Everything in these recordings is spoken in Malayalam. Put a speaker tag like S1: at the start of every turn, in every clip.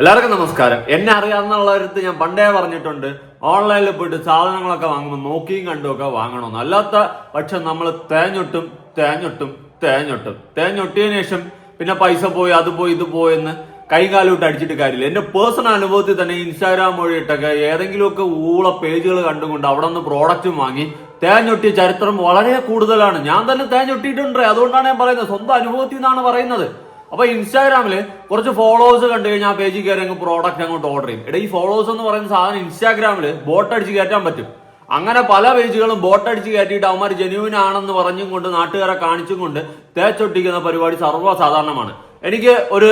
S1: എല്ലാവർക്കും നമസ്കാരം. എന്നെ അറിയാവുന്നവരടുത്ത് ഞാൻ പണ്ടേ പറഞ്ഞിട്ടുണ്ട് ഓൺലൈനിൽ പോയിട്ട് സാധനങ്ങളൊക്കെ വാങ്ങുമ്പോൾ നോക്കിയും കണ്ടുമൊക്കെ വാങ്ങണമെന്ന് അല്ലാത്ത പക്ഷെ നമ്മൾ തേഞ്ഞൊട്ടും തേഞ്ഞൊട്ടും തേഞ്ഞൊട്ടും. തേഞ്ഞൊട്ടിയതിനു ശേഷം പിന്നെ പൈസ പോയി അത് പോയി ഇത് പോയി എന്ന് കൈകാലോട്ട് അടിച്ചിട്ട് കാര്യമില്ല. എന്റെ പേഴ്സണൽ അനുഭവത്തിൽ തന്നെ ഇൻസ്റ്റാഗ്രാം വഴിയിട്ടൊക്കെ ഏതെങ്കിലുമൊക്കെ ഊള പേജുകൾ കണ്ടുകൊണ്ട് അവിടെ നിന്ന് പ്രോഡക്റ്റും വാങ്ങി തേഞ്ഞൊട്ടിയ ചരിത്രം വളരെ കൂടുതലാണ്. ഞാൻ തന്നെ തേഞ്ഞൊട്ടിയിട്ടുണ്ട്. അതുകൊണ്ടാണ് ഞാൻ പറയുന്നത്. സ്വന്തം അനുഭവത്തിൽ നിന്നാണ് പറയുന്നത്. അപ്പൊ ഇൻസ്റ്റാഗ്രാമിൽ കുറച്ച് ഫോളോവേഴ്സ് കണ്ടു കഴിഞ്ഞാൽ ആ പേജിൽ കയറി പ്രോഡക്റ്റ് അങ്ങോട്ട് ഓർഡർ ചെയ്യും. എടാ ഈ ഫോളോവേഴ്സ് എന്ന് പറയുന്ന സാധനം ഇൻസ്റ്റാഗ്രാമിൽ ബോട്ട് അടിച്ച് കയറ്റാൻ പറ്റും. അങ്ങനെ പല പേജുകളും ബോട്ട് അടിച്ച് കയറ്റിയിട്ട് അവന്മാർ ജെന്യൂൻ ആണെന്ന് പറഞ്ഞും കൊണ്ട് നാട്ടുകാരെ കാണിച്ചും കൊണ്ട് തേച്ചൊട്ടിക്കുന്ന പരിപാടി സർവസാധാരണമാണ്. എനിക്ക് ഒരു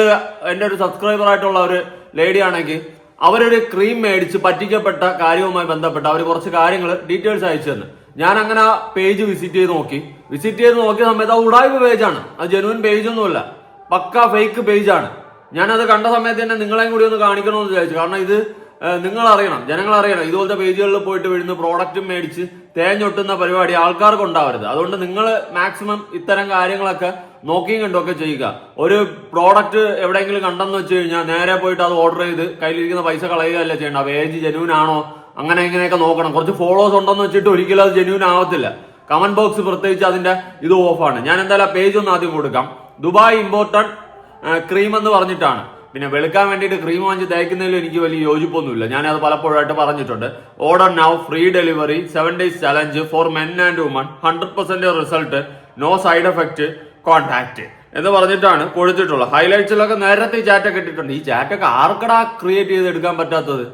S1: എന്റെ ഒരു സബ്സ്ക്രൈബർ ആയിട്ടുള്ള ഒരു ലേഡി ആണെങ്കിൽ അവരൊരു ക്രീം മേടിച്ച് പറ്റിക്കപ്പെട്ട കാര്യവുമായി ബന്ധപ്പെട്ട് അവർ കുറച്ച് കാര്യങ്ങൾ ഡീറ്റെയിൽസ് അയച്ചു തന്നു. ഞാൻ അങ്ങനെ ആ പേജ് വിസിറ്റ് ചെയ്ത് നോക്കി. വിസിറ്റ് ചെയ്ത് നോക്കിയ സമയത്ത് ആ ഉടായ്പ പേജാണ് അത് ജെനുവിൻ പേജ് ഒന്നുമല്ല. പക്ക ഫേക്ക് പേജാണ് ഞാനത് കണ്ട സമയത്ത് തന്നെ നിങ്ങളെയും കൂടി ഒന്ന് കാണിക്കണമെന്ന് വിചാരിച്ചു. കാരണം ഇത് നിങ്ങൾ അറിയണം ജനങ്ങൾ അറിയണം ഇതുപോലത്തെ പേജുകളിൽ പോയിട്ട് വീഴുന്ന പ്രോഡക്റ്റും മേടിച്ച് തേഞ്ഞൊട്ടുന്ന പരിപാടി ആൾക്കാർക്ക് ഉണ്ടാവരുത്. അതുകൊണ്ട് നിങ്ങൾ മാക്സിമം ഇത്തരം കാര്യങ്ങളൊക്കെ നോക്കിയും കണ്ടൊക്കെ ചെയ്യുക. ഒരു പ്രോഡക്റ്റ് എവിടെയെങ്കിലും കണ്ടെന്ന് വെച്ച് കഴിഞ്ഞാൽ നേരെ പോയിട്ട് അത് ഓർഡർ ചെയ്ത് കയ്യിലിരിക്കുന്ന പൈസ കളയുകയല്ല ചെയ്യേണ്ട പേജ് ജെന്യൂൻ ആണോ? അങ്ങനെ ഇങ്ങനെയൊക്കെ നോക്കണം. കുറച്ച് ഫോളോവേഴ്സ് ഉണ്ടെന്ന് വെച്ചിട്ട് ഒരിക്കലും അത് ജെന്യൂൻ ആവത്തില്ല. കമന്റ് ബോക്സ് പ്രത്യേകിച്ച് അതിന്റെ ഇത് ഓഫാണ് ഞാൻ എന്തായാലും ആ പേജ് ഒന്ന് ആദ്യം കൊടുക്കാം. ദുബായ് ഇമ്പോർട്ടഡ് ക്രീം എന്ന് പറഞ്ഞിട്ടാണ്. പിന്നെ വെളുക്കാൻ വേണ്ടിയിട്ട് ക്രീം വാങ്ങിച്ച് തേക്കുന്നതിലും എനിക്ക് വലിയ യോജിപ്പൊന്നുമില്ല. ഞാൻ അത് പലപ്പോഴായിട്ട് പറഞ്ഞിട്ടുണ്ട്. Order now free delivery seven days challenge for men and woman hundred percent result no side effect contact എന്ന് പറഞ്ഞിട്ടാണ് കൊടുത്തിട്ടുള്ളത്. ഹൈലൈറ്റ്സിലൊക്കെ നേരത്തെ ചാറ്റൊക്കെ ഇട്ടിട്ടുണ്ട്. ഈ ചാറ്റൊക്കെ ആർക്കടാ ക്രിയേറ്റ് ചെയ്തെടുക്കാൻ പറ്റാത്തത്?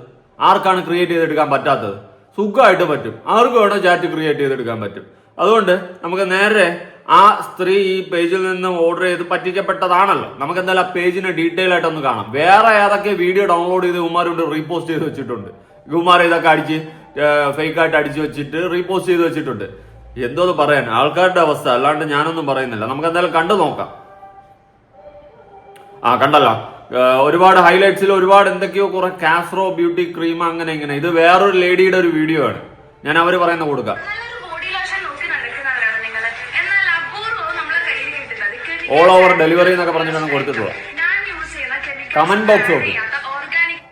S1: ആർക്കാണ് ക്രിയേറ്റ് ചെയ്തെടുക്കാൻ പറ്റാത്തത്? സുഖമായിട്ട് പറ്റും. ആർക്കും വേണോ ചാറ്റ് ക്രിയേറ്റ് ചെയ്തെടുക്കാൻ പറ്റും? അതുകൊണ്ട് നമുക്ക് നേരെ ആ സ്ത്രീ ഈ പേജിൽ നിന്ന് ഓർഡർ ചെയ്ത് പറ്റിക്കപ്പെട്ടതാണല്ലോ. നമുക്ക് എന്തായാലും ആ പേജിന് ഡീറ്റെയിൽ ആയിട്ടൊന്ന് കാണാം. വേറെ ഏതൊക്കെ വീഡിയോ ഡൗൺലോഡ് ചെയ്ത് ഉമാരുണ്ട് റീപോസ്റ്റ് ചെയ്ത് വെച്ചിട്ടുണ്ട്? ഉമാർ ഇതൊക്കെ അടിച്ച് ഫേക്ക് ആയിട്ട് അടിച്ച് വെച്ചിട്ട് റീപോസ്റ്റ് ചെയ്ത് വെച്ചിട്ടുണ്ട്. എന്തോന്ന് പറയാൻ? ആൾക്കാരുടെ അവസ്ഥ. അല്ലാണ്ട് ഞാനൊന്നും പറയുന്നില്ല. നമുക്ക് എന്തായാലും കണ്ടു നോക്കാം. ആ കണ്ടല്ലോ. ഒരുപാട് ഹൈലൈറ്റ്സിൽ ഒരുപാട് എന്തൊക്കെയോ കുറെ കാസ്ട്രോ ബ്യൂട്ടി ക്രീം അങ്ങനെ ഇങ്ങനെ. ഇത് വേറൊരു ലേഡിയുടെ ഒരു വീഡിയോ ആണ്. ഞാൻ അവർ പറയുന്ന കൊടുക്കാം
S2: നല്ലൊരു ബോഡി ലോഷൻ നോക്കി നടക്കുന്നവരാണ് നിങ്ങൾ എന്നാൽ അപൂർവവും നമ്മളെ കയ്യിൽ കിട്ടുന്നത് കിട്ടി-
S1: ഓൾ ഓവർ ഡെലിവറി എന്നൊക്കെ പറഞ്ഞിട്ടാണ് കൊടുത്തിട്ടുള്ളത് കമന്റ് ബോക്സ് നോക്ക്.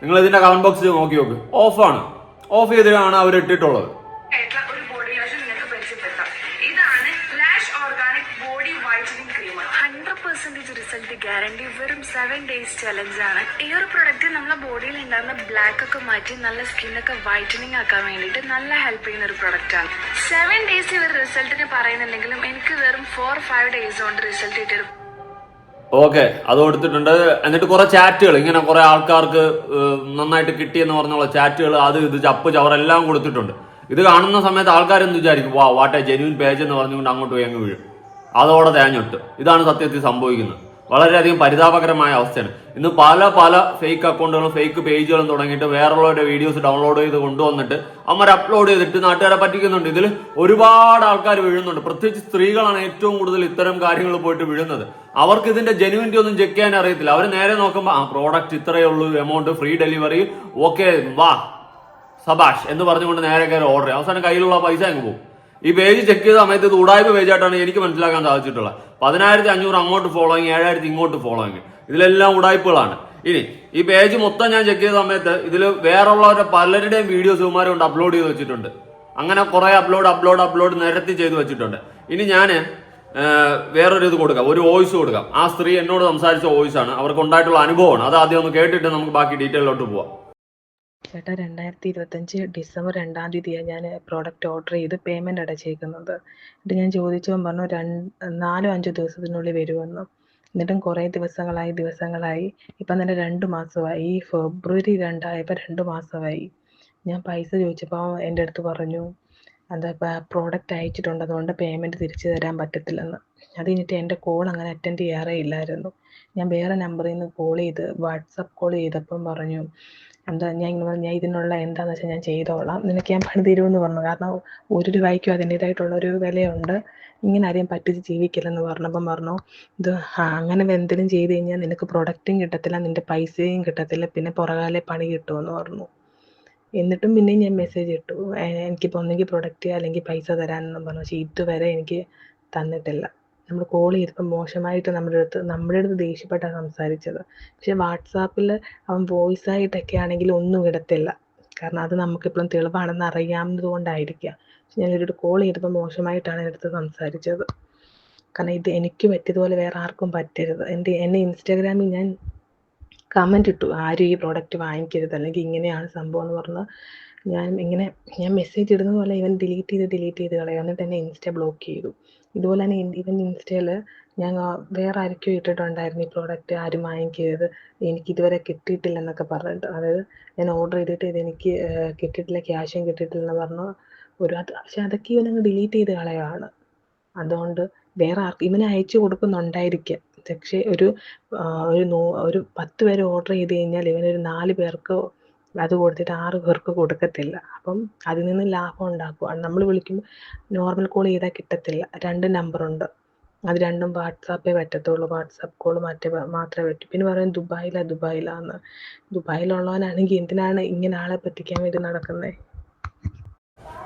S1: നിങ്ങൾ ഇതിന്റെ കമന്റ് ബോക്സിൽ നോക്കി നോക്ക്. ഓഫാണ് ഓഫ് ചെയ്തിട്ടാണ് അവർ ഇട്ടിട്ടുള്ളത്
S2: സെവൻ ഡേയ്സ് ആണ്. ഈ ഒരു പ്രൊഡക്റ്റ് നമ്മളെ ബോഡിയിൽ ഉണ്ടാകുന്ന ബ്ലാക്ക് ഒക്കെ മാറ്റി നല്ല സ്കിന്നൊക്കെ വൈറ്റനിങ് ആക്കാൻ വേണ്ടിയിട്ട് നല്ല ഹെൽപ്പ് ചെയ്യുന്ന ഒരു പ്രൊഡക്റ്റ് ആണ്. സെവൻ ഡേയ്സ് ഇവർ റിസൾട്ടിന് പറയുന്നുണ്ടെങ്കിലും എനിക്ക് വെറും ഫോർ ഫൈവ് ഡേയ്സ് കൊണ്ട് റിസൾട്ട് കിട്ടിയത്
S1: ഓക്കെ അത് കൊടുത്തിട്ടുണ്ട്. എന്നിട്ട് കുറെ ചാറ്റുകൾ ഇങ്ങനെ കുറെ ആൾക്കാർക്ക് നന്നായിട്ട് കിട്ടിയെന്ന് പറഞ്ഞുള്ള ചാറ്റുകൾ അത് ഇത് ചപ്പ് ചവറെല്ലാം കൊടുത്തിട്ടുണ്ട്. ഇത് കാണുന്ന സമയത്ത് ആൾക്കാർ എന്ത് വിചാരിക്കും? വാ വാട്ടെ ജെന്യൂൻ പേജ് എന്ന് പറഞ്ഞുകൊണ്ട് അങ്ങോട്ട് പോയി അങ്ങ് വീഴും. അതോടെ തേഞ്ഞൊട്ട്. ഇതാണ് സത്യത്തിൽ സംഭവിക്കുന്നത്. വളരെയധികം പരിതാപകരമായ അവസ്ഥയാണ്. ഇന്ന് പല പല ഫേക്ക് അക്കൗണ്ടുകളും ഫേക്ക് പേജുകളും തുടങ്ങിയിട്ട് വേറെയുള്ളവരുടെ വീഡിയോസ് ഡൗൺലോഡ് ചെയ്ത് കൊണ്ടുവന്നിട്ട് അവർ അപ്ലോഡ് ചെയ്തിട്ട് നാട്ടുകാരെ പറ്റിക്കുന്നുണ്ട്. ഇതിൽ ഒരുപാട് ആൾക്കാർ വീഴുന്നുണ്ട്. പ്രത്യേകിച്ച് സ്ത്രീകളാണ് ഏറ്റവും കൂടുതൽ ഇത്തരം കാര്യങ്ങൾ പോയിട്ട് വീഴുന്നത്. അവർക്ക് ഇതിന്റെ ജെനുവിനിറ്റി ഒന്നും ചെക്ക് ചെയ്യാൻ അറിയത്തില്ല. അവർ നേരെ നോക്കുമ്പോൾ ആ പ്രോഡക്റ്റ് ഇത്രയേ ഉള്ളൂ എമൗണ്ട് ഫ്രീ ഡെലിവറി ഓക്കെ വാ സബാഷ് എന്ന് പറഞ്ഞുകൊണ്ട് നേരെ കയറി ഓർഡർ അവസാനം കയ്യിലുള്ള പൈസ അങ്ങ് പോകും. ഈ പേജ് ചെക്ക് ചെയ്ത സമയത്ത് ഇത് ഉടായ്പ പേജായിട്ടാണ് എനിക്ക് മനസ്സിലാക്കാൻ സാധിച്ചിട്ടുള്ളത്. പതിനായിരത്തി അഞ്ഞൂറ് അങ്ങോട്ട് ഫോളോയിങ് ഏഴായിരത്തി ഇങ്ങോട്ട് ഫോളോയിങ് ഇതിലെല്ലാം ഉടായ്പകളാണ് ഇനി ഈ പേജ് മൊത്തം ഞാൻ ചെക്ക് ചെയ്ത സമയത്ത് ഇതിൽ വേറെയുള്ളവരുടെ പലരുടെയും വീഡിയോസ് ഇവന്മാരെ അപ്ലോഡ് ചെയ്ത് വെച്ചിട്ടുണ്ട്. അങ്ങനെ കുറെ അപ്ലോഡ് അപ്ലോഡ് അപ്ലോഡ് നിരത്തി ചെയ്ത് വെച്ചിട്ടുണ്ട്. ഇനി ഞാൻ വേറൊരു ഇത് കൊടുക്കാം. ഒരു വോയിസ് കൊടുക്കാം. ആ സ്ത്രീ എന്നോട് സംസാരിച്ച വോയിസ് ആണ്. അവർക്ക് ഉണ്ടായിട്ടുള്ള അനുഭവമാണ്. അത് ആദ്യം ഒന്ന് കേട്ടിട്ട് നമുക്ക് ബാക്കി ഡീറ്റെയിലോട്ട് പോവാം.
S3: ചേട്ടാ രണ്ടായിരത്തി ഇരുപത്തഞ്ച് ഡിസംബർ രണ്ടാം തീയതിയാണ് ഞാൻ പ്രോഡക്റ്റ് ഓർഡർ ചെയ്ത് പേയ്മെന്റ് അടച്ചേക്കുന്നത്. എന്നിട്ട് ഞാൻ ചോദിച്ചപ്പോൾ പറഞ്ഞു രണ്ട് നാലോ അഞ്ചോ ദിവസത്തിനുള്ളിൽ വരുമെന്ന്. എന്നിട്ടും കുറേ ദിവസങ്ങളായി ദിവസങ്ങളായി. ഇപ്പം തന്നെ രണ്ട് മാസമായി. ഈ ഫെബ്രുവരി രണ്ടായപ്പോൾ രണ്ട് മാസമായി. ഞാൻ പൈസ ചോദിച്ചപ്പോൾ എന്റെ അടുത്ത് പറഞ്ഞു എന്താ പ്രോഡക്റ്റ് അയച്ചിട്ടുണ്ട്. അതുകൊണ്ട് പേയ്മെന്റ് തിരിച്ചു തരാൻ പറ്റത്തില്ലെന്ന്. അത് കഴിഞ്ഞിട്ട് എന്റെ കോൾ അങ്ങനെ അറ്റൻഡ് ചെയ്യാറേ ഇല്ലായിരുന്നു. ഞാൻ വേറെ നമ്പറിൽ നിന്ന് കോൾ ചെയ്ത് വാട്സപ്പ് കോൾ ചെയ്തപ്പം പറഞ്ഞു എന്താ ഞാൻ ഇങ്ങനെ പറഞ്ഞു, ഞാൻ ഇതിനുള്ള എന്താണെന്ന് വെച്ചാൽ ഞാൻ ചെയ്തോളാം. നിനക്ക് ഞാൻ പണി തരുമെന്ന് പറഞ്ഞു. കാരണം ഒരു രൂപയ്ക്കും അതിന്റേതായിട്ടുള്ള ഒരു വിലയുണ്ട്. ഇങ്ങനെ ആരെയും പറ്റിച്ച് ജീവിക്കില്ലെന്ന് പറഞ്ഞപ്പം പറഞ്ഞു ഇത് അങ്ങനെ എന്തെങ്കിലും ചെയ്ത് കഴിഞ്ഞാൽ നിനക്ക് പ്രൊഡക്റ്റും കിട്ടത്തില്ല നിന്റെ പൈസയും കിട്ടത്തില്ല പിന്നെ പുറകാലെ പണി കിട്ടുമെന്ന് പറഞ്ഞു. എന്നിട്ടും പിന്നെയും ഞാൻ മെസ്സേജ് ഇട്ടു. "ഏ, എനിക്കിപ്പോൾ ഒന്നെങ്കിൽ പ്രൊഡക്റ്റ് അല്ലെങ്കിൽ പൈസ തരാനെന്നും പറഞ്ഞു. പക്ഷേ ഇതുവരെ എനിക്ക് തന്നിട്ടില്ല. നമ്മൾ കോൾ ചെയ്തപ്പോൾ മോശമായിട്ട് നമ്മുടെ അടുത്ത് നമ്മുടെ അടുത്ത് ദേഷ്യപ്പെട്ടാണ് സംസാരിച്ചത്. പക്ഷേ വാട്സാപ്പിൽ അവൻ വോയിസ് ആയിട്ടൊക്കെ ആണെങ്കിൽ ഒന്നും ഇടത്തില്ല. കാരണം അത് നമുക്കിപ്പോഴും തെളിവാണെന്ന് അറിയാവുന്നത് കൊണ്ടായിരിക്കാം പക്ഷെ ഞാൻ ഇവരോട് കോൾ ചെയ്തപ്പോൾ മോശമായിട്ടാണ് എന്റെ അടുത്ത് സംസാരിച്ചത്. കാരണം ഇത് എനിക്ക് പറ്റിയതുപോലെ വേറെ ആർക്കും പറ്റരുത്. എന്റെ എന്നെ ഇൻസ്റ്റാഗ്രാമിൽ ഞാൻ കമന്റ് ഇട്ടു. ആരും ഈ പ്രോഡക്റ്റ് വാങ്ങിക്കരുത്. അല്ലെങ്കിൽ ഇങ്ങനെയാണ് സംഭവം എന്ന് പറഞ്ഞ് ഞാൻ ഇങ്ങനെ ഞാൻ മെസ്സേജ് ഇടുന്നത് പോലെ ഇവൻ ഡിലീറ്റ് ചെയ്ത് ഡിലീറ്റ് ചെയ്ത് കളയും. എന്നിട്ട് എന്നെ ഇൻസ്റ്റ ബ്ലോക്ക് ചെയ്തു. ഇതുപോലെ തന്നെ ഇവൻ ഇൻസ്റ്റയിൽ ഞാൻ വേറെ ആരൊക്കെയോ ഇട്ടിട്ടുണ്ടായിരുന്നു ഈ പ്രോഡക്റ്റ് ആരും വാങ്ങിക്കരുത്. എനിക്ക് ഇതുവരെ കിട്ടിയിട്ടില്ല എന്നൊക്കെ പറഞ്ഞിട്ട്. അതായത് ഞാൻ ഓർഡർ ചെയ്തിട്ട് ഇത് എനിക്ക് കിട്ടിയിട്ടില്ല ക്യാഷും കിട്ടിയിട്ടില്ല എന്ന് പറഞ്ഞു. ഒരു അത് പക്ഷെ അതൊക്കെ ഇവനങ്ങ് ഡിലീറ്റ് ചെയ്ത് കളയാണ്. അതുകൊണ്ട് വേറെ ആർക്കും ഇവന് അയച്ചു കൊടുക്കുന്നുണ്ടായിരിക്കാം. പക്ഷേ ഒരു ഒരു നൂ ഒരു പത്ത് പേര് ഓർഡർ ചെയ്ത് കഴിഞ്ഞാൽ ഇവനൊരു നാല് പേർക്ക് അത് കൊടുത്തിട്ട് ആറ് പേർക്ക് കൊടുക്കത്തില്ല. അപ്പം അതിൽ നിന്ന് ലാഭം ഉണ്ടാക്കുക. നമ്മൾ വിളിക്കുമ്പോൾ നോർമൽ കോൾ ചെയ്താൽ കിട്ടത്തില്ല. രണ്ട് നമ്പറുണ്ട് അത് രണ്ടും വാട്സാപ്പേ പറ്റത്തുള്ളൂ. വാട്സാപ്പ് കോൾ മറ്റേ മാത്രമേ പറ്റൂ. പിന്നെ പറയും ദുബായിലാ ദുബായിലാന്ന്. ദുബായിലുള്ളവനാണെങ്കിൽ എന്തിനാണ് ഇങ്ങനെ ആളെ പറ്റിക്കാൻ വേണ്ടി നടക്കുന്നത്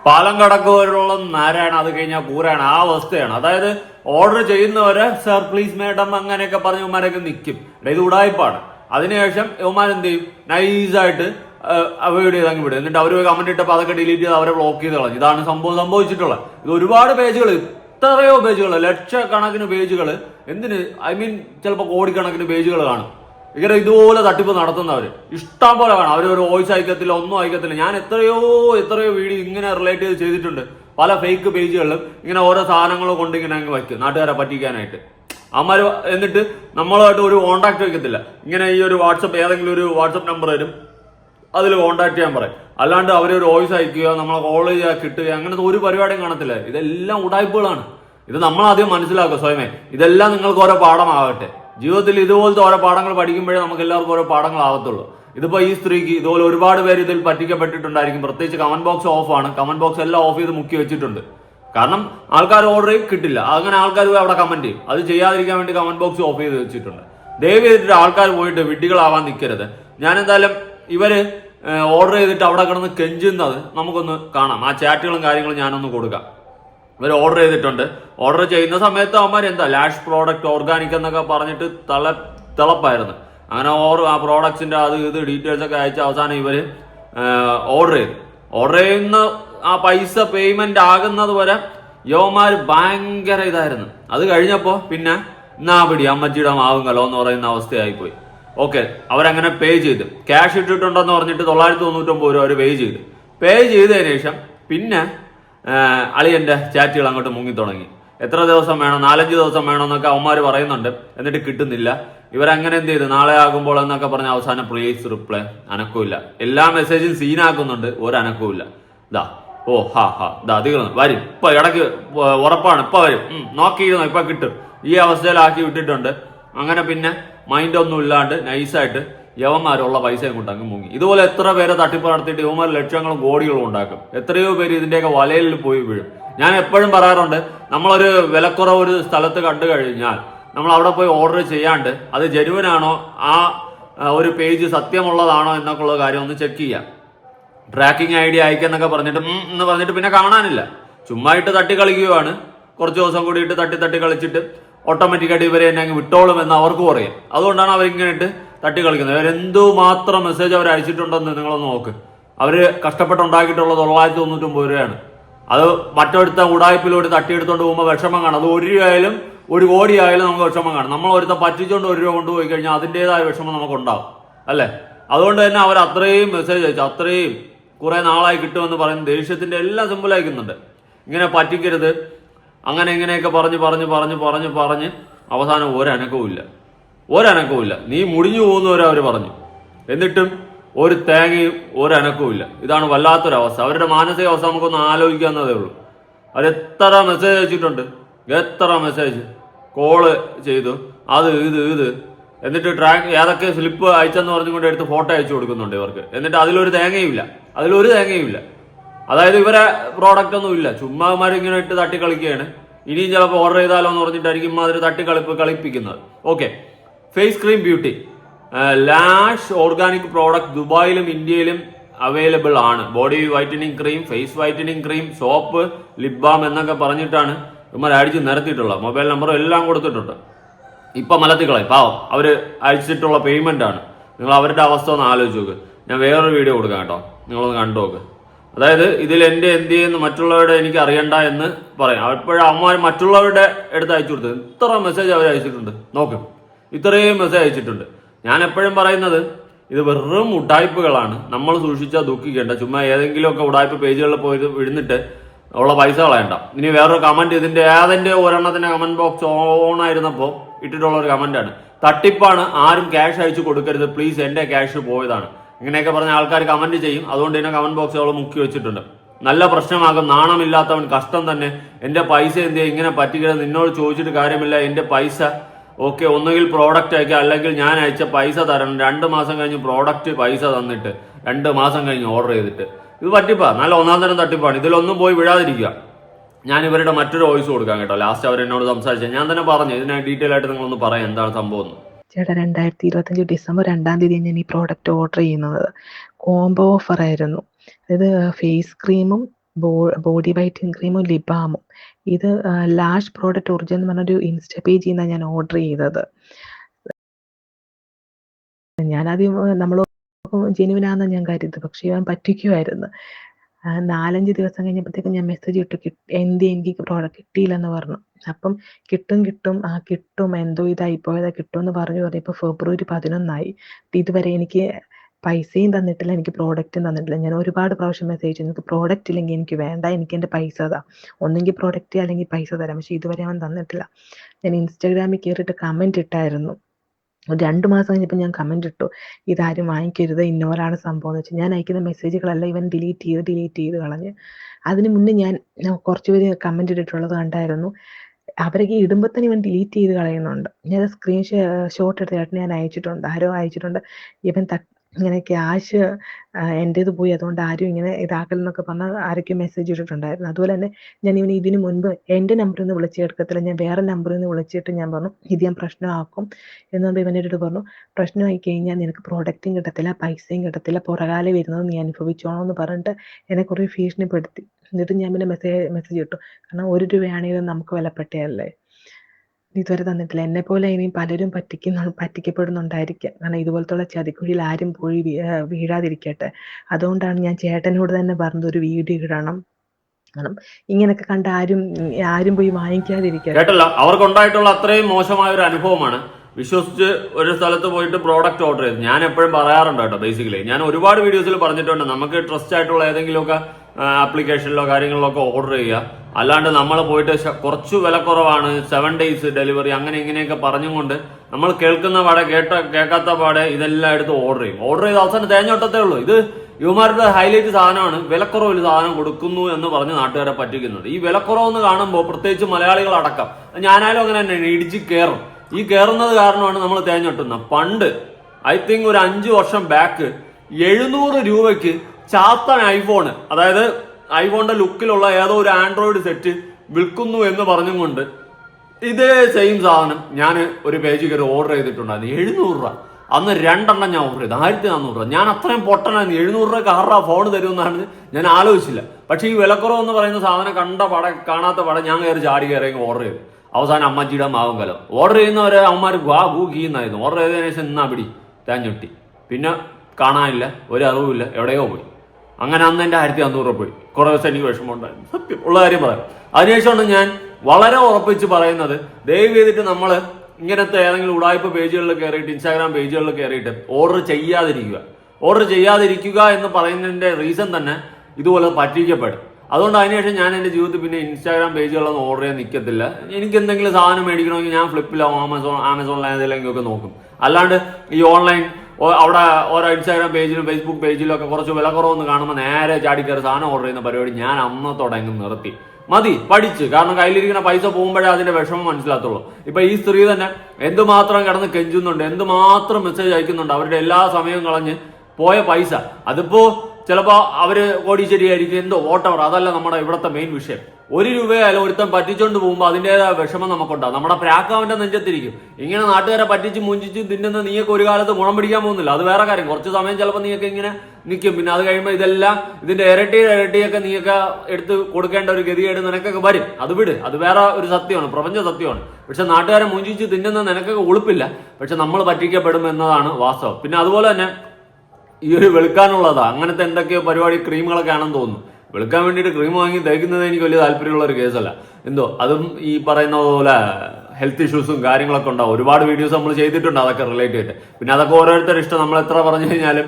S1: പാലം കടക്കുവരുള്ള നാരായണ അത് കഴിഞ്ഞാൽ പൂരാണ്. ആ അവസ്ഥയാണ്. അതായത് ഓർഡർ ചെയ്യുന്നവരെ സർ പ്ലീസ് മേഡം അങ്ങനെയൊക്കെ പറഞ്ഞ് ഇവന്മാരൊക്കെ നിൽക്കും ഇത് ഉടായ്പാണ് അതിനുശേഷം ഇവന്മാർ എന്ത് ചെയ്യും നൈസായിട്ട് അവോയ്ഡ് ഇതങ്ങ് വിടും. എന്നിട്ട് അവർ കമന്റ് ഇട്ടപ്പോൾ അതൊക്കെ ഡിലീറ്റ് ചെയ്ത് അവരെ ബ്ലോക്ക് ചെയ്ത് കളഞ്ഞു. ഇതാണ് സംഭവം സംഭവിച്ചിട്ടുള്ളത്. ഇത് ഒരുപാട് പേജുകൾ ഇത്രയോ പേജുകൾ ലക്ഷക്കണക്കിന് പേജുകൾ എന്തിന്? ഐ മീൻ ചിലപ്പോൾ കോടിക്കണക്കിന് പേജുകൾ കാണും. ഇങ്ങനെ ഇതുപോലെ തട്ടിപ്പ് നടത്തുന്നവർ ഇഷ്ടം പോലെ കാണും. അവർ ഒരു വോയിസ് അയക്കത്തില്ല ഒന്നും അയക്കത്തില്ല. ഞാൻ എത്രയോ എത്രയോ വീഡിയോ ഇങ്ങനെ റിലേറ്റ് ചെയ്ത് ചെയ്തിട്ടുണ്ട്. പല ഫേക്ക് പേജുകളിലും ഇങ്ങനെ ഓരോ സാധനങ്ങൾ കൊണ്ട് ഇങ്ങനെ അങ്ങ് വയ്ക്കും. നാട്ടുകാരെ പറ്റിക്കാനായിട്ട്. അമ്മമാർ എന്നിട്ട് നമ്മളുമായിട്ട് ഒരു കോണ്ടാക്ട് വയ്ക്കത്തില്ല. ഇങ്ങനെ ഈ ഒരു വാട്സപ്പ് ഏതെങ്കിലും ഒരു വാട്സപ്പ് നമ്പർ വരും. അതിൽ കോണ്ടാക്ട് ചെയ്യാൻ പറയും. അല്ലാണ്ട് അവരെ ഒരു വോയിസ് അയക്കുക നമ്മളെ കോൾ ചെയ്യുക കിട്ടുക അങ്ങനത്തെ ഒരു പരിപാടിയും കാണത്തില്ല. ഇതെല്ലാം ഉടായ്പകളാണ്. ഇത് നമ്മൾ ആദ്യം മനസ്സിലാക്കുക സ്വയമേ. ഇതെല്ലാം നിങ്ങൾക്ക് ഓരോ പാഠമാകട്ടെ. ജീവിതത്തിൽ ഇതുപോലത്തെ ഓരോ പാഠങ്ങൾ പഠിക്കുമ്പോഴേ നമുക്ക് എല്ലാവർക്കും ഓരോ പാഠങ്ങളാകത്തുള്ളൂ ഇതിപ്പോ ഈ സ്ത്രീക്ക് ഇതുപോലെ ഒരുപാട് പേര് ഇതിൽ പറ്റിക്കപ്പെട്ടിട്ടുണ്ടായിരിക്കും. പ്രത്യേകിച്ച് കമന്റ് ബോക്സ് ഓഫ് ആണ്. കമന്റ് ബോക്സ് എല്ലാം ഓഫ് ചെയ്ത് മുക്കി വെച്ചിട്ടുണ്ട്. കാരണം ആൾക്കാർ ഓർഡർ ചെയ്യും കിട്ടില്ല. അങ്ങനെ ആൾക്കാർ പോയി അവിടെ കമന്റ് ചെയ്യും. അത് ചെയ്യാതിരിക്കാൻ വേണ്ടി കമന്റ് ബോക്സ് ഓഫ് ചെയ്ത് വെച്ചിട്ടുണ്ട്. ദയവ് ചെയ്തിട്ട് ആൾക്കാർ പോയിട്ട് വിഡ്ഢികളാവാൻ നിൽക്കരുത്. ഞാൻ എന്തായാലും ഇവർ ഓർഡർ ചെയ്തിട്ട് അവിടെ കിടന്ന് കെഞ്ചുന്നത് നമുക്കൊന്ന് കാണാം. ആ ചാറ്റുകളും കാര്യങ്ങളും ഞാനൊന്ന് കൊടുക്കാം. ഇവർ ഓർഡർ ചെയ്തിട്ടുണ്ട്. ഓർഡർ ചെയ്യുന്ന സമയത്ത് അവന്മാർ എന്താ ലാഷ് പ്രോഡക്റ്റ് ഓർഗാനിക് എന്നൊക്കെ പറഞ്ഞിട്ട് തള തിളപ്പായിരുന്നു. അങ്ങനെ ഓർ ആ പ്രോഡക്ട്സിന്റെ അത് ഇത് ഡീറ്റെയിൽസ് ഒക്കെ അയച്ച അവസാനം ഇവർ ഓർഡർ ചെയ്തു. ഓർഡർ ചെയ്യുന്ന ആ പൈസ പേയ്മെന്റ് ആകുന്നത് വരെ യോമാർ ഭയങ്കര ഇതായിരുന്നു. അത് കഴിഞ്ഞപ്പോ പിന്നെ നാ പിടി അമ്മച്ചിയുടെ മാവുങ്കലോ എന്ന് പറയുന്ന അവസ്ഥയായിപ്പോയി. ഓക്കെ അവരങ്ങനെ പേ ചെയ്ത്. ക്യാഷ് ഇട്ടിട്ടുണ്ടെന്ന് പറഞ്ഞിട്ട് തൊള്ളായിരത്തി തൊണ്ണൂറ്റൊമ്പത് രൂപ അവർ പേ ചെയ്തു. പേ ചെയ്തതിന് ശേഷം പിന്നെ അളിയന്റെ ചാറ്റുകൾ അങ്ങോട്ട് മുങ്ങി തുടങ്ങി. എത്ര ദിവസം വേണം നാലഞ്ച് ദിവസം വേണം എന്നൊക്കെ അവന്മാർ പറയുന്നുണ്ട്. എന്നിട്ട് കിട്ടുന്നില്ല. ഇവരങ്ങനെ എന്ത് ചെയ്തു? നാളെ ആകുമ്പോൾ എന്നൊക്കെ പറഞ്ഞ അവസാനം പ്ലീസ് റിപ്ലൈ അനക്കമില്ല എല്ലാ മെസ്സേജും സീനാക്കുന്നുണ്ട് ഒരു അനക്കമില്ല ഇതാ ഓ ഹാ ഹാ ഇതാ തീർന്നു വരും. ഇപ്പൊ ഇടയ്ക്ക് ഉറപ്പാണ്. ഇപ്പൊ വരും. നോക്കിയിരുന്നു? ഇപ്പൊ കിട്ടും. ഈ അവസ്ഥയിലാക്കി വിട്ടിട്ടുണ്ട്. അങ്ങനെ പിന്നെ മൈൻഡ് ഒന്നും ഇല്ലാണ്ട് നൈസായിട്ട് യവന്മാരുള്ള പൈസ കൊണ്ട് അങ്ങ് മുങ്ങി. ഇതുപോലെ എത്ര പേരെ തട്ടിപ്പ് നടത്തിയിട്ട് യവന്മാർ ലക്ഷങ്ങളും കോടികളും ഉണ്ടാക്കും. എത്രയോ പേര് ഇതിന്റെയൊക്കെ വലയിൽ പോയി വീഴും. ഞാൻ എപ്പോഴും പറയാറുണ്ട് നമ്മളൊരു വിലക്കുറവ് ഒരു സ്ഥലത്ത് കണ്ടു കഴിഞ്ഞാൽ നമ്മൾ അവിടെ പോയി ഓർഡർ ചെയ്യാണ്ട് അത് ജനുവനാണോ ആ ഒരു പേജ് സത്യമുള്ളതാണോ എന്നൊക്കെ ഉള്ള കാര്യം ഒന്ന് ചെക്ക് ചെയ്യാം. ട്രാക്കിംഗ് ഐ ഡി അയക്കെന്നൊക്കെ പറഞ്ഞിട്ട് എന്ന് പറഞ്ഞിട്ട് പിന്നെ കാണാനില്ല. ചുമ്മാ തട്ടി കളിക്കുകയാണ് കുറച്ച് ദിവസം കൂടി ഇട്ട് തട്ടി തട്ടി കളിച്ചിട്ട് ഓട്ടോമാറ്റിക്കായിട്ട് ഇവരെ എന്നെ അങ്ങ് വിട്ടോളും എന്ന് അവർക്കും അറിയാം. അതുകൊണ്ടാണ് അവരിങ്ങനെ ഇട്ട് തട്ടി കളിക്കുന്നത് അവരെന്തോ മാത്രം മെസ്സേജ് അവർ അയച്ചിട്ടുണ്ടെന്ന് നിങ്ങളൊന്ന് നോക്ക്. അവർ കഷ്ടപ്പെട്ടുണ്ടാക്കിയിട്ടുള്ള തൊള്ളായിരത്തി തൊണ്ണൂറ്റൊമ്പത് രൂപയാണ്. അത് മറ്റൊരുത്ത ഉടായ്പിലൂടെ തട്ടിയെടുത്തോണ്ട് പോകുമ്പോൾ വിഷമം കാണും. അത് ഒരു രൂപയായാലും ഒരു കോടി ആയാലും നമുക്ക് വിഷമം കാണും. നമ്മൾ ഒരുത്ത പറ്റിച്ചുകൊണ്ട് ഒരു രൂപ കൊണ്ടുപോയി കഴിഞ്ഞാൽ അതിന്റെതായ വിഷമം നമുക്ക് ഉണ്ടാവും അല്ലേ? അതുകൊണ്ട് തന്നെ അവർ അത്രയും മെസ്സേജ് അയച്ചു. അത്രയും കുറേ നാളായി കിട്ടുമെന്ന് പറയുന്ന ദേഷ്യത്തിന്റെ എല്ലാം സിമ്പിൾ അയക്കുന്നുണ്ട്. ഇങ്ങനെ പറ്റിക്കരുത്. അങ്ങനെ ഇങ്ങനെയൊക്കെ പറഞ്ഞ് പറഞ്ഞ് പറഞ്ഞ് പറഞ്ഞ് പറഞ്ഞ് അവസാനം ഒരനക്കവും ഇല്ല. ഒരനക്കവും ഇല്ല. നീ മുടിഞ്ഞു പോകുന്നവരെ അവർ പറഞ്ഞു. എന്നിട്ടും ഒരു തേങ്ങയും ഒരനക്കവും ഇല്ല. ഇതാണ് വല്ലാത്തൊരവസ്ഥ. അവരുടെ മാനസിക അവസ്ഥ നമുക്കൊന്ന് ആലോചിക്കാവുന്നതേ ഉള്ളൂ. അവരെത്ര മെസ്സേജ് അയച്ചിട്ടുണ്ട്? എത്ര മെസ്സേജ് കോൾ ചെയ്തു. അത് ഇത് ഇത്. എന്നിട്ട് ട്രാക്ക് ഏതൊക്കെ സ്ലിപ്പ് അയച്ചെന്ന് പറഞ്ഞുകൊണ്ട് എടുത്ത് ഫോട്ടോ അയച്ചു കൊടുക്കുന്നുണ്ട് ഇവർക്ക്. എന്നിട്ട് അതിലൊരു തേങ്ങയും ഇല്ല. അതിലൊരു തേങ്ങയും ഇല്ല. അതായത് ഇവരെ പ്രോഡക്റ്റ് ഒന്നും ഇല്ല. ചുമ്മാമാരിങ്ങനെ ഇട്ട് തട്ടി കളിക്കുകയാണ് ഇനിയും ചിലപ്പോൾ ഓർഡർ ചെയ്താലോ എന്ന് പറഞ്ഞിട്ടായിരിക്കും ഇമാതിരി തട്ടി കളിപ്പ് കളിപ്പിക്കുന്നത് okay face cream beauty lash organic product ദുബായിലും ഇന്ത്യയിലും അവൈലബിൾ ആണ്. Body whitening cream face whitening cream soap lip balm എന്നൊക്കെ പറഞ്ഞിട്ടാണ് ഇവന്മാർ അടിച്ച് നിരത്തിയിട്ടുള്ളത്. മൊബൈൽ നമ്പറും എല്ലാം കൊടുത്തിട്ടുണ്ട്. ഇപ്പം മലത്തിക്കളെ പാവം. അവർ അയച്ചിട്ടുള്ള പേയ്മെന്റ് ആണ്. നിങ്ങൾ അവരുടെ അവസ്ഥ ഒന്ന് ആലോചിച്ച് നോക്ക്. ഞാൻ വേറൊരു വീഡിയോ കൊടുക്കാം കേട്ടോ. നിങ്ങളൊന്ന് കണ്ടു നോക്ക്. അതായത് ഇതിൽ എന്റെ എന്ത് ചെയ്യുന്നു മറ്റുള്ളവരുടെ എനിക്ക് അറിയണ്ട എന്ന് പറയാം. അപ്പോഴും അമ്മ മറ്റുള്ളവരുടെ അടുത്ത് അയച്ചു കൊടുത്തത് ഇത്ര മെസ്സേജ് അവർ അയച്ചിട്ടുണ്ട്. നോക്ക്. ഇത്രയും മെസ്സേജ് അയച്ചിട്ടുണ്ട്. ഞാൻ എപ്പോഴും പറയുന്നത് ഇത് വെറും ഉടായ്പകളാണ്. നമ്മൾ സൂക്ഷിച്ചാൽ ദുഃഖിക്കേണ്ട. ചുമ്മാ ഏതെങ്കിലുമൊക്കെ ഉടായ്പ പേജുകളിൽ പോയി വിഴുന്നിട്ട് ഉള്ള പൈസ കളയണ്ട. ഇനി വേറൊരു കമന്റ് ഇതിന്റെ ഏതെന്റെ ഒരെണ്ണത്തിന്റെ കമന്റ് ബോക്സ് ഓൺ ആയിരുന്നപ്പോൾ ഇട്ടിട്ടുള്ള ഒരു കമന്റ് ആണ്. തട്ടിപ്പാണ് ആരും ക്യാഷ് അയച്ചു കൊടുക്കരുത്. പ്ലീസ് എന്റെ ക്യാഷ് പോയതാണ്. ഇങ്ങനെയൊക്കെ പറഞ്ഞ ആൾക്കാർ കമന്റ് ചെയ്യും. അതുകൊണ്ട് തന്നെ കമന്റ് അവൾ മുക്കി വെച്ചിട്ടുണ്ട്. നല്ല പ്രശ്നമാകും. നാണമില്ലാത്തവൻ കഷ്ടം തന്നെ. എന്റെ പൈസ എന്ത്? ഇങ്ങനെ പറ്റിക്കരുത് നിന്നോട് ചോദിച്ചിട്ട് കാര്യമില്ല. എന്റെ പൈസ ഓക്കെ ഒന്നുകിൽ പ്രോഡക്റ്റ് അയക്കുക അല്ലെങ്കിൽ ഞാൻ അയച്ച പൈസ തരണം. രണ്ട് മാസം കഴിഞ്ഞ് പ്രോഡക്റ്റ് പൈസ തന്നിട്ട് രണ്ട് മാസം കഴിഞ്ഞ് ഓർഡർ ചെയ്തിട്ട്. ഇത് പറ്റിപ്പാ നല്ല ഒന്നാം തരം തട്ടിപ്പാണ്. ഇതിലൊന്നും പോയി വിഴാതിരിക്കുക. ഞാൻ ഇവരുടെ മറ്റൊരു വോയിസ് കൊടുക്കാൻ കേട്ടോ. ലാസ്റ്റ് അവർ എന്നോട് സംസാരിച്ചത്. ഞാൻ തന്നെ പറഞ്ഞു. ഇതിനെ ഡീറ്റെയിൽ ആയിട്ട് നിങ്ങളൊന്ന് പറയാം. എന്താണ് സംഭവം എന്ന്.
S3: ചേട്ടാ രണ്ടായിരത്തി ഇരുപത്തഞ്ച് ഡിസംബർ രണ്ടാം തീയതി ഞാൻ ഈ പ്രോഡക്റ്റ് ഓർഡർ ചെയ്യുന്നത്. കോംബോ ഓഫർ ആയിരുന്നു. അതായത് ഫേസ് ക്രീമും ബോഡി വൈറ്റിംഗ് ക്രീമും ലിബാമും ഇത് ലാഷ് പ്രോഡക്റ്റ് ഒറിജിൻ എന്ന് പറഞ്ഞൊരു ഇൻസ്റ്റ പേജിൽ നിന്നാണ് ഞാൻ ഓർഡർ ചെയ്തത്. ഞാനാദ്യം നമ്മൾ ജെനുവിനാന്ന് ഞാൻ കരുതി പക്ഷേ ഇവൻ പറ്റിക്കുമായിരുന്നു നാലഞ്ച് ദിവസം കഴിഞ്ഞപ്പോഴത്തേക്കും ഞാൻ മെസ്സേജ് ഇട്ടു എന്ത് എനിക്ക് പ്രോഡക്റ്റ് കിട്ടിയില്ലെന്ന് പറഞ്ഞു. അപ്പം കിട്ടും കിട്ടും ആ കിട്ടും എന്തോ ഇതായി പോയതാ കിട്ടും എന്ന് പറഞ്ഞു പറഞ്ഞപ്പോൾ ഫെബ്രുവരി പതിനൊന്നായി. ഇതുവരെ എനിക്ക് പൈസയും തന്നിട്ടില്ല എനിക്ക് പ്രോഡക്റ്റും തന്നിട്ടില്ല. ഞാൻ ഒരുപാട് പ്രാവശ്യം മെസ്സേജ് എനിക്ക് പ്രോഡക്റ്റ് ഇല്ലെങ്കിൽ എനിക്ക് വേണ്ട എനിക്ക് എന്റെ പൈസ താ. ഒന്നെങ്കിൽ പ്രോഡക്റ്റ് അല്ലെങ്കിൽ പൈസ തരാം പക്ഷേ ഇതുവരെ അവൻ തന്നിട്ടില്ല. ഞാൻ ഇൻസ്റ്റാഗ്രാമിൽ കയറിയിട്ട് കമന്റ് ഇട്ടായിരുന്നു. ഒരു രണ്ട് മാസം കഴിഞ്ഞപ്പോൾ ഞാൻ കമന്റ് ഇട്ടു. ഇതാരും വാങ്ങിക്കരുത് ഇന്നോരാണ് സംഭവം എന്ന് വെച്ചാൽ ഞാൻ അയക്കുന്ന മെസ്സേജുകളെല്ലാം ഇവൻ ഡിലീറ്റ് ചെയ്ത് ഡിലീറ്റ് ചെയ്ത് കളഞ്ഞ്. അതിന് മുന്നേ ഞാൻ കുറച്ച് പേര് കമന്റ് ഇട്ടിട്ടുള്ളത് കണ്ടായിരുന്നു. അവരൊക്കെ ഇടുമ്പോൾ തന്നെ ഇവൻ ഡിലീറ്റ് ചെയ്ത് കളയുന്നുണ്ട്. ഞാൻ സ്ക്രീൻ ഷോട്ട് ഞാൻ അയച്ചിട്ടുണ്ട്. ആരോ അയച്ചിട്ടുണ്ട്. ഇവൻ ഇങ്ങനെ ക്യാഷ് എന്റേത് പോയി. അതുകൊണ്ട് ആരും ഇങ്ങനെ ഇതാക്കലെന്നൊക്കെ പറഞ്ഞാൽ ആരൊക്കെ മെസ്സേജ് ഇട്ടിട്ടുണ്ടായിരുന്നു. അതുപോലെ തന്നെ ഞാൻ ഇവന് ഇതിന് മുൻപ് എന്റെ നമ്പറിൽ നിന്ന് വിളിച്ചെടുക്കത്തില്ല ഞാൻ വേറെ നമ്പറിൽ നിന്ന് വിളിച്ചിട്ട് ഞാൻ പറഞ്ഞു ഇത് ഞാൻ പ്രശ്നമാക്കും. എന്നുകൊണ്ട് ഇവന്റെ അടുത്ത് പറഞ്ഞു പ്രശ്നമായി കഴിഞ്ഞാൽ നിനക്ക് പ്രോഡക്റ്റും കിട്ടത്തില്ല പൈസയും കിട്ടത്തില്ല. പുറകാലെ വരുന്നത് നീ അനുഭവിച്ചോണം എന്ന് പറഞ്ഞിട്ട് എന്നെ കുറേ ഭീഷണിപ്പെടുത്തി. എന്നിട്ട് ഞാൻ പിന്നെ മെസ്സേജ് മെസ്സേജ് ഇട്ടു. കാരണം ഒരു രൂപയാണെങ്കിലും നമുക്ക് വിലപ്പെട്ടതല്ലേ? ഇതുവരെ തന്നിട്ടില്ല. എന്നെ പോലെ ഇനിയും പലരും പറ്റിക്കുന്ന പറ്റിക്കപ്പെടുന്നുണ്ടായിരിക്കാം. കാരണം ഇതുപോലത്തുള്ള ചതിക്കുഴിയിൽ ആരും പോയി വീഴാതിരിക്കട്ടെ. അതുകൊണ്ടാണ് ഞാൻ ചേട്ടനോട് തന്നെ പറഞ്ഞത് ഒരു വീഡിയോ ഇടണം. കാരണം ഇങ്ങനൊക്കെ കണ്ട് ആരും ആരും പോയി വാങ്ങിക്കാതിരിക്കട്ടെ.
S1: കേട്ടല്ല അവർക്കുണ്ടായിട്ടുള്ള അത്രയും മോശമായ ഒരു അനുഭവമാണ് വിശ്വസിച്ച് ഒരു സ്ഥലത്ത് പോയിട്ട് പ്രോഡക്റ്റ് ഓർഡർ ചെയ്തു. ഞാൻ എപ്പോഴും പറയാറുണ്ട് കേട്ടോ ബേസിക്കലി ഞാൻ ഒരുപാട് വീഡിയോസിൽ പറഞ്ഞിട്ടുണ്ട് നമുക്ക് ട്രസ്റ്റ് ആയിട്ടുള്ള ഏതെങ്കിലുമൊക്കെ ആപ്ലിക്കേഷനിലോ കാര്യങ്ങളിലോ ഒക്കെ ഓർഡർ ചെയ്യുക. അല്ലാണ്ട് നമ്മൾ പോയിട്ട് കുറച്ച് വില കുറവാണ്. സെവൻ ഡേയ്സ് ഡെലിവറി അങ്ങനെ ഇങ്ങനെയൊക്കെ പറഞ്ഞുകൊണ്ട് നമ്മൾ കേൾക്കുന്ന പാടെ കേട്ട കേൾക്കാത്ത പാടെ ഇതെല്ലാം എടുത്ത് ഓർഡർ ചെയ്യും. ഓർഡർ ചെയ്ത് അവസാനം തേഞ്ഞോട്ടത്തേ ഉള്ളൂ. ഇത് യുവമാരുടെ ഹൈലൈറ്റ് സാധനമാണ്. വിലക്കുറവിൽ സാധനം കൊടുക്കുന്നു എന്ന് പറഞ്ഞ് നാട്ടുകാരെ പറ്റിക്കുന്നത് ഈ വിലക്കുറവെന്ന് കാണുമ്പോൾ പ്രത്യേകിച്ച് മലയാളികൾ അടക്കം ഞാനായാലും അങ്ങനെ തന്നെ ഇടിച്ച് കയറും ഈ കയറുന്നത് കാരണമാണ് നമ്മൾ തേഞ്ഞൊട്ടുന്നത് പണ്ട് ഐ തിങ്ക് ഒരു അഞ്ച് വർഷം ബാക്ക് എഴുന്നൂറ് രൂപയ്ക്ക് ചാത്തൻ ഐഫോൺ അതായത് ഐഫോണിന്റെ ലുക്കിലുള്ള ഏതോ ഒരു ആൻഡ്രോയിഡ് സെറ്റ് വിൽക്കുന്നു എന്ന് പറഞ്ഞും കൊണ്ട് ഇതേ സെയിം സാധനം ഞാൻ ഒരു പേജ് കയറി ഓർഡർ ചെയ്തിട്ടുണ്ടായിരുന്നു. എഴുന്നൂറ് രൂപ. അന്ന് രണ്ടെണ്ണം ഞാൻ ഓർഡർ ചെയ്തു. ആയിരത്തി നാനൂറ് രൂപ. ഞാൻ അത്രയും പൊട്ടനായിരുന്നു. എഴുന്നൂറ് രൂപ ആറാ ഫോൺ തരുമെന്നാണ് ഞാൻ ആലോചിച്ചില്ല. പക്ഷേ ഈ വിലക്കുറവ് എന്ന് പറയുന്ന സാധനം കണ്ട പട കാണാത്ത പടം ഞാൻ കയറി ചാടി കയറി ഓർഡർ ചെയ്തു. അവസാനം അമ്മച്ചിയുടെ മാവും കലം. ഓർഡർ ചെയ്യുന്നവരെ അമ്മമാർ വാ ഗൂ കീന്നായിരുന്നു ഓർഡർ ചെയ്തതിനു ശേഷം നിന്നാ പിടി? തേഞ്ഞൊട്ടി പിന്നെ കാണാനില്ല. ഒരു അറിവില്ല എവിടെയോ പോയി. അങ്ങനെ അന്ന് എന്റെ ആയിരത്തി അഞ്ഞൂറ് രൂപ പോയി. കുറേ ദിവസം എനിക്ക് വിഷമമുണ്ടായിരുന്നു. സത്യം ഉള്ള കാര്യം പറയാം. അതിനുശേഷമാണ് ഞാൻ വളരെ ഉറപ്പിച്ച് പറയുന്നത് ദയവ് ചെയ്തിട്ട് നമ്മൾ ഇങ്ങനത്തെ ഏതെങ്കിലും ഉടായ്പ പേജുകളിൽ കയറിയിട്ട് ഇൻസ്റ്റാഗ്രാം പേജുകളിൽ കയറിയിട്ട് ഓർഡർ ചെയ്യാതിരിക്കുക. ഓർഡർ ചെയ്യാതിരിക്കുക എന്ന് പറയുന്നതിന്റെ റീസൺ തന്നെ ഇതുപോലെ പറ്റിക്കപ്പെടും. അതുകൊണ്ട് അതിനുശേഷം ഞാൻ എന്റെ ജീവിതത്തിൽ പിന്നെ ഇൻസ്റ്റാഗ്രാം പേജുകളൊന്നും ഓർഡർ ചെയ്യാൻ നിൽക്കത്തില്ല. എനിക്ക് എന്തെങ്കിലും സാധനം മേടിക്കണമെങ്കിൽ ഞാൻ ഫ്ലിപ്പിലോ ആമസോൺ ആമസോണിലോ ഏതെങ്കിലും ഒക്കെ നോക്കും. അല്ലാണ്ട് ഈ ഓൺലൈൻ അവിടെ ഓരോ ഇൻസ്റ്റാഗ്രാം പേജിലും ഫേസ്ബുക്ക് പേജിലും ഒക്കെ കുറച്ച് വില കുറവെന്ന് കാണുമ്പോൾ നേരെ ചാടിക്കയറി സാധനം ഓർഡർ ചെയ്യുന്ന പരിപാടി ഞാൻ അന്നത്തോടെ അങ്ങ് നിർത്തി. മതി പഠിച്ച്. കാരണം കയ്യിലിരിക്കുന്ന പൈസ പോകുമ്പോഴേ അതിന്റെ വിഷമം മനസ്സിലാത്തുള്ളൂ ഇപ്പൊ ഈ സ്ത്രീ തന്നെ എന്തുമാത്രം കിടന്ന് കെഞ്ചുന്നുണ്ട് എന്തുമാത്രം മെസ്സേജ് അയക്കുന്നുണ്ട് അവരുടെ എല്ലാ സമയവും കളഞ്ഞ് പോയ പൈസ. അതിപ്പോ ചിലപ്പോൾ അവർ കോടീശ്ശേരിയായിരിക്കും എന്തോ വോട്ടവർ അതല്ല നമ്മുടെ ഇവിടുത്തെ മെയിൻ വിഷയം. ഒരു രൂപയായാലും ഒരുത്തൻ പറ്റിച്ചോണ്ട് പോകുമ്പോൾ അതിന്റെതായ വിഷമം നമുക്കുണ്ടാവും. നമ്മുടെ പ്രാക്കാവിന്റെ നെഞ്ചത്തിരിക്കും. ഇങ്ങനെ നാട്ടുകാരെ പറ്റിച്ച് മുഞ്ചിച്ച് തിന്നുന്ന നീയൊക്കെ ഒരു കാലത്ത് ഗുണം പിടിക്കാൻ പോകുന്നില്ല. അത് വേറെ കാര്യം. കുറച്ച് സമയം ചിലപ്പോൾ നീയൊക്കെ ഇങ്ങനെ നിൽക്കും പിന്നെ അത് കഴിയുമ്പോൾ ഇതെല്ലാം ഇതിന്റെ ഇരട്ടി ഇരട്ടിയൊക്കെ നീയൊക്കെ എടുത്ത് കൊടുക്കേണ്ട ഒരു ഗതികേട് നിനക്കൊക്കെ വരും. അത് വിട്. അത് വേറെ ഒരു സത്യമാണ്. പ്രപഞ്ച സത്യമാണ്. പക്ഷെ നാട്ടുകാരെ മുഞ്ചിച്ച് തിന്നുന്ന നിനക്കൊക്കെ ഉളുപ്പില്ല. പക്ഷെ നമ്മൾ പറ്റിക്കപ്പെടും എന്നതാണ് വാസ്തവം. പിന്നെ അതുപോലെ തന്നെ ഈ ഒരു വെളുക്കാനുള്ളതാ. അങ്ങനത്തെ എന്തൊക്കെയോ പരിപാടി ക്രീമുകളൊക്കെ ആണെന്ന് തോന്നുന്നു. വെളുക്കാൻ വേണ്ടിയിട്ട് ക്രീം വാങ്ങി തേക്കുന്നത് എനിക്ക് വലിയ താല്പര്യമുള്ള ഒരു കേസല്ല. എന്തോ അതും ഈ പറയുന്ന പോലെ ഹെൽത്ത് ഇഷ്യൂസും കാര്യങ്ങളൊക്കെ ഉണ്ടാവും. ഒരുപാട് വീഡിയോസ് നമ്മൾ ചെയ്തിട്ടുണ്ട് അതൊക്കെ റിലേറ്റ് ചെയ്തിട്ട് പിന്നെ അതൊക്കെ ഓരോരുത്തരുടെ ഇഷ്ടം. നമ്മൾ എത്ര പറഞ്ഞു കഴിഞ്ഞാലും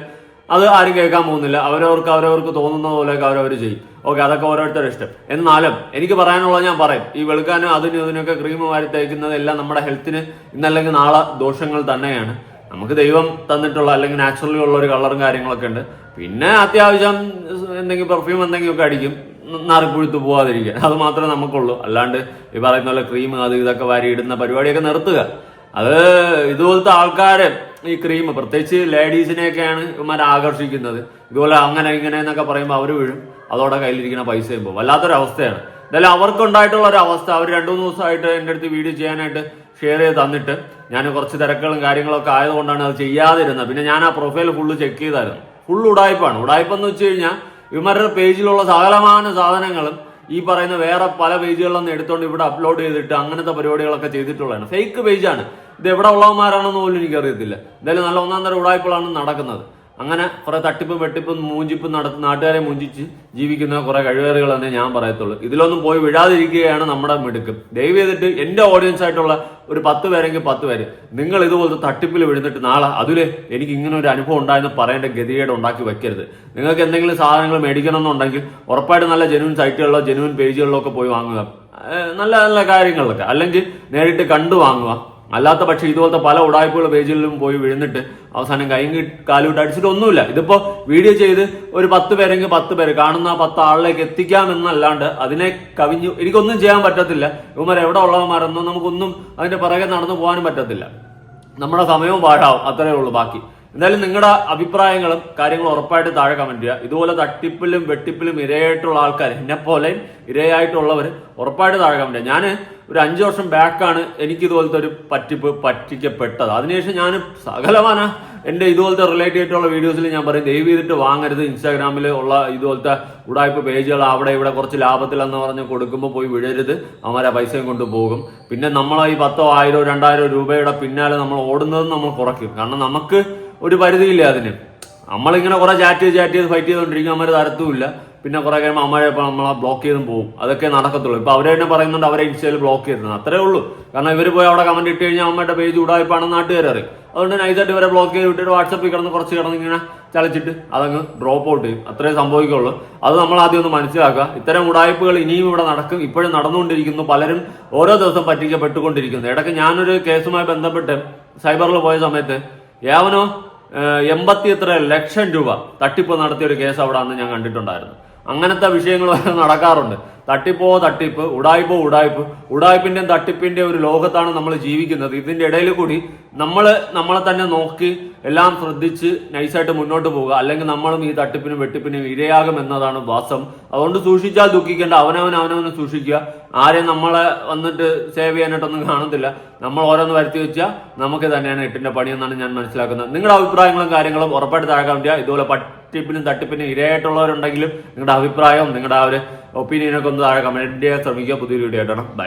S1: അത് ആരും കേൾക്കാൻ പോകുന്നില്ല. അവരവർക്ക് അവരവർക്ക് തോന്നുന്ന പോലെയൊക്കെ അവരവർ ചെയ്യും. ഓക്കെ അതൊക്കെ ഓരോരുത്തരുടെ ഇഷ്ടം. എന്നാലും എനിക്ക് പറയാനുള്ളത് ഞാൻ പറയും. ഈ വെളുക്കാനും അതിനും ഇതിനൊക്കെ ക്രീം വാരി തേക്കുന്നത് എല്ലാം നമ്മുടെ ഹെൽത്തിന് ഇന്നല്ലെങ്കിൽ നാളെ ദോഷങ്ങൾ തന്നെയാണ്. നമുക്ക് ദൈവം തന്നിട്ടുള്ള അല്ലെങ്കിൽ നാച്ചുറലി ഉള്ള ഒരു കളറും കാര്യങ്ങളൊക്കെ ഉണ്ട്. പിന്നെ അത്യാവശ്യം എന്തെങ്കിലും പെർഫ്യൂം എന്തെങ്കിലുമൊക്കെ അടിക്കും. നറുക്കുഴുത്ത് പോവാതിരിക്കുക അത് മാത്രമേ നമുക്കുള്ളൂ. അല്ലാണ്ട് ഈ പറയുന്ന പോലെ ക്രീം അത് ഇതൊക്കെ വാരി ഇടുന്ന പരിപാടിയൊക്കെ നിർത്തുക. അത് ഇതുപോലത്തെ ആൾക്കാര് ഈ ക്രീം പ്രത്യേകിച്ച് ലേഡീസിനെയൊക്കെയാണ് ഇവന്മാർ ആകർഷിക്കുന്നത്. ഇതുപോലെ അങ്ങനെ ഇങ്ങനെ എന്നൊക്കെ പറയുമ്പോൾ അവർ വീഴും. അതോടെ കയ്യിലിരിക്കുന്ന പൈസയും പോകും. വല്ലാത്തൊരവസ്ഥയാണ്. എന്തായാലും അവർക്കുണ്ടായിട്ടുള്ള ഒരു അവസ്ഥ അവർ രണ്ടു മൂന്ന് ദിവസമായിട്ട് എന്റെ അടുത്ത് വീഡിയോ ചെയ്യാനായിട്ട് ഷെയർ ചെയ്ത് തന്നിട്ട് ഞാൻ കുറച്ച് തിരക്കുകളും കാര്യങ്ങളൊക്കെ ആയതുകൊണ്ടാണ് അത് ചെയ്യാതിരുന്നത്. പിന്നെ ഞാൻ ആ പ്രൊഫൈൽ ഫുള്ള് ചെക്ക് ചെയ്തായിരുന്നു. ഫുൾ ഉടായ്പാണ്. ഉടായ്പ എന്ന് വെച്ച് കഴിഞ്ഞാൽ ഇവരുടെ പേജിലുള്ള സകലമാന സാധനങ്ങളും ഈ പറയുന്ന വേറെ പല പേജുകളിൽ എടുത്തുകൊണ്ട് ഇവിടെ അപ്ലോഡ് ചെയ്തിട്ട് അങ്ങനത്തെ പരിപാടികളൊക്കെ ചെയ്തിട്ടുള്ളതാണ്. ഫേക്ക് പേജാണ് ഇത് എവിടെ ഉള്ളവന്മാരാണെന്ന് പോലും എനിക്കറിയത്തില്ല. എന്തായാലും നല്ല ഒന്നാം തരം ഉടായ്പകളാണ് നടക്കുന്നത്. അങ്ങനെ കുറെ തട്ടിപ്പും വെട്ടിപ്പും മൂഞ്ചിപ്പും നടത്തി നാട്ടുകാരെ മൂഞ്ചിച്ച് ജീവിക്കുന്ന കുറെ കഴിവേറുകൾ തന്നെ ഞാൻ പറയത്തുള്ളൂ. ഇതിലൊന്നും പോയി വിടാതിരിക്കുകയാണ് നമ്മുടെ മിടുക്ക് ദയവ് ചെയ്തിട്ട് എന്റെ ഓഡിയൻസ് ആയിട്ടുള്ള ഒരു പത്ത് പേരെങ്കിൽ പത്ത് പേര്. നിങ്ങൾ ഇതുപോലത്തെ തട്ടിപ്പിൽ വിഴുന്നിട്ട് നാളെ അതിൽ എനിക്ക് ഇങ്ങനെ ഒരു അനുഭവം ഉണ്ടായെന്ന് പറയേണ്ട ഗതികേട് ഉണ്ടാക്കി വെക്കരുത്. നിങ്ങൾക്ക് എന്തെങ്കിലും സാധനങ്ങൾ മേടിക്കണം എന്നുണ്ടെങ്കിൽ ഉറപ്പായിട്ട് നല്ല ജെനുവിൻ സൈറ്റുകളിലോ ജെനുവിൻ പേജുകളിലോ ഒക്കെ പോയി വാങ്ങുക. നല്ല നല്ല കാര്യങ്ങളിലൊക്കെ. അല്ലെങ്കിൽ നേരിട്ട് കണ്ടു വാങ്ങുക. അല്ലാത്ത പക്ഷേ ഇതുപോലത്തെ പല ഉടായ്പകൾ പേജുകളിലും പോയി വീഴുന്നിട്ട് അവസാനം കൈയും കാലുവിട്ട് അടിച്ചിട്ട് ഒന്നുമില്ല. ഇതിപ്പോ വീഡിയോ ചെയ്ത് ഒരു പത്ത് പേരെങ്കിൽ പത്ത് പേര് കാണുന്ന ആ പത്ത് ആളിലേക്ക് എത്തിക്കാമെന്നല്ലാണ്ട് അതിനെ കവിഞ്ഞു എനിക്കൊന്നും ചെയ്യാൻ പറ്റത്തില്ല. ഇവന്മാർ എവിടെ ഉള്ളവന്മാരെന്നോ നമുക്കൊന്നും അതിന്റെ പിറകെ നടന്നു പോകാനും പറ്റത്തില്ല. നമ്മുടെ സമയവും പാഴാവും. അത്രയേ ഉള്ളൂ. ബാക്കി എന്തായാലും നിങ്ങളുടെ അഭിപ്രായങ്ങളും കാര്യങ്ങളും ഉറപ്പായിട്ട് താഴെ കമന്റ് ചെയ്യുക. ഇതുപോലെ തട്ടിപ്പിലും വെട്ടിപ്പിലും ഇരയായിട്ടുള്ള ആൾക്കാർ എന്നെ പോലെ ഇരയായിട്ടുള്ളവർ ഉറപ്പായിട്ട് താഴെ കമന്റ് ചെയ്യുക. ഞാൻ ഒരു അഞ്ചു വർഷം ബാക്കാണ് എനിക്ക് ഇതുപോലത്തെ ഒരു പറ്റിപ്പ് പറ്റിക്കപ്പെട്ടത്. അതിനുശേഷം ഞാൻ സകലമാന എന്റെ ഇതുപോലത്തെ റിലേറ്റഡ് ചെയ്തിട്ടുള്ള വീഡിയോസിൽ ഞാൻ പറയും ദയവ് ചെയ്തിട്ട് വാങ്ങരുത്. ഇൻസ്റ്റാഗ്രാമിൽ ഉള്ള ഇതുപോലത്തെ ഉടായ്പ പേജുകൾ അവിടെ ഇവിടെ കുറച്ച് ലാഭത്തിലെന്ന് പറഞ്ഞ് കൊടുക്കുമ്പോൾ പോയി വിഴരുത്. അവന്മാരെ പൈസയും കൊണ്ട് പോകും. പിന്നെ നമ്മൾ ഈ പത്തോ ആയിരോ രണ്ടായിരോ രൂപയുടെ പിന്നാലെ നമ്മൾ ഓടുന്നതും നമ്മൾ കുറയ്ക്കും. കാരണം നമുക്ക് ഒരു പരിധിയില്ല അതിന്. നമ്മളിങ്ങനെ കുറെ ചാറ്റ് ചെയ്ത് ചാറ്റ് ചെയ്ത് ഫൈറ്റ് ചെയ്തുകൊണ്ടിരിക്കും അമ്മര് തരത്തുമില്ല. പിന്നെ കുറെ കഴിയുമ്പോൾ അമ്മയെ നമ്മളെ ബ്ലോക്ക് ചെയ്തും പോകും. അതൊക്കെ നടക്കത്തുള്ളൂ. ഇപ്പൊ അവരെ തന്നെ പറയുന്നുണ്ട് അവരെ ഇൻസ്റ്റയിൽ ബ്ലോക്ക് ചെയ്തത് അത്രേ ഉള്ളൂ. കാരണം ഇവർ പോയി അവിടെ കമന്റ് ഇട്ട് കഴിഞ്ഞാൽ അമ്മയുടെ പേജ് ഉടായ്പാണെന്ന് നാട്ടുകാർ അറിയും. അതുകൊണ്ട് നൈസായിട്ട് ഇവരെ ബ്ലോക്ക് ചെയ്ത് വിട്ടിട്ട് വാട്സപ്പിൽ കിടന്ന് കുറച്ച് കിടന്ന് ഇങ്ങനെ ചലച്ചിട്ട് അതങ്ങ് ഡ്രോപ്പ് ഔട്ട് ചെയ്യും. അത്രേ സംഭവിക്കുള്ളൂ. അത് നമ്മൾ ആദ്യം ഒന്ന് മനസ്സിലാക്കുക. ഇത്തരം ഉടായ്പകൾ ഇനിയും ഇവിടെ നടക്കും. ഇപ്പോഴും നടന്നുകൊണ്ടിരിക്കുന്നു. പലരും ഓരോ ദിവസം പറ്റിക്കപ്പെട്ടുകൊണ്ടിരിക്കുന്നു. ഇടയ്ക്ക് ഞാനൊരു കേസുമായി ബന്ധപ്പെട്ട് സൈബറിൽ പോയ സമയത്ത് യാവനോ എൺപത്തി എത്ര ലക്ഷം രൂപ തട്ടിപ്പ് നടത്തിയ ഒരു കേസ് അവിടെ അന്ന് ഞാൻ കണ്ടിട്ടുണ്ടായിരുന്നു. അങ്ങനത്തെ വിഷയങ്ങൾ നടക്കാറുണ്ട്. തട്ടിപ്പോ തട്ടിപ്പ് ഉടായ്പോ ഉടായ്പ്. ഉടായ്പിന്റെയും തട്ടിപ്പിന്റെ ഒരു ലോകത്താണ് നമ്മൾ ജീവിക്കുന്നത്. ഇതിന്റെ ഇടയിൽ കൂടി നമ്മൾ നമ്മളെ തന്നെ നോക്കി എല്ലാം ശ്രദ്ധിച്ച് നൈസായിട്ട് മുന്നോട്ട് പോവുക. അല്ലെങ്കിൽ നമ്മളും ഈ തട്ടിപ്പിനും വെട്ടിപ്പിനും ഇരയാകും എന്നതാണ് വാസം. അതുകൊണ്ട് സൂക്ഷിച്ചാൽ ദുഃഖിക്കേണ്ട. അവനവൻ അവനവൻ സൂക്ഷിക്കുക. ആരെയും നമ്മളെ വന്നിട്ട് സേവ് ചെയ്യാനായിട്ടൊന്നും കാണത്തില്ല. നമ്മൾ ഓരോന്ന് വരുത്തി വെച്ചാൽ നമുക്ക് തന്നെയാണ് എട്ടിന്റെ പണിയെന്നാണ് ഞാൻ മനസ്സിലാക്കുന്നത്. നിങ്ങളുടെ അഭിപ്രായങ്ങളും കാര്യങ്ങളും ഉറപ്പായിട്ട് താഴെ ഇതുപോലെ പട്ടിപ്പിനും തട്ടിപ്പിനും ഇരയായിട്ടുള്ളവരുണ്ടെങ്കിലും നിങ്ങളുടെ അഭിപ്രായവും നിങ്ങളുടെ ആ ഒരു ഒപ്പീനിയനൊക്കെ ഒന്ന് താഴെ കമന്റ് ചെയ്യാൻ ശ്രമിക്കുക. പുതിയൊരു വീഡിയോ ആയിട്ടാണ് ബൈ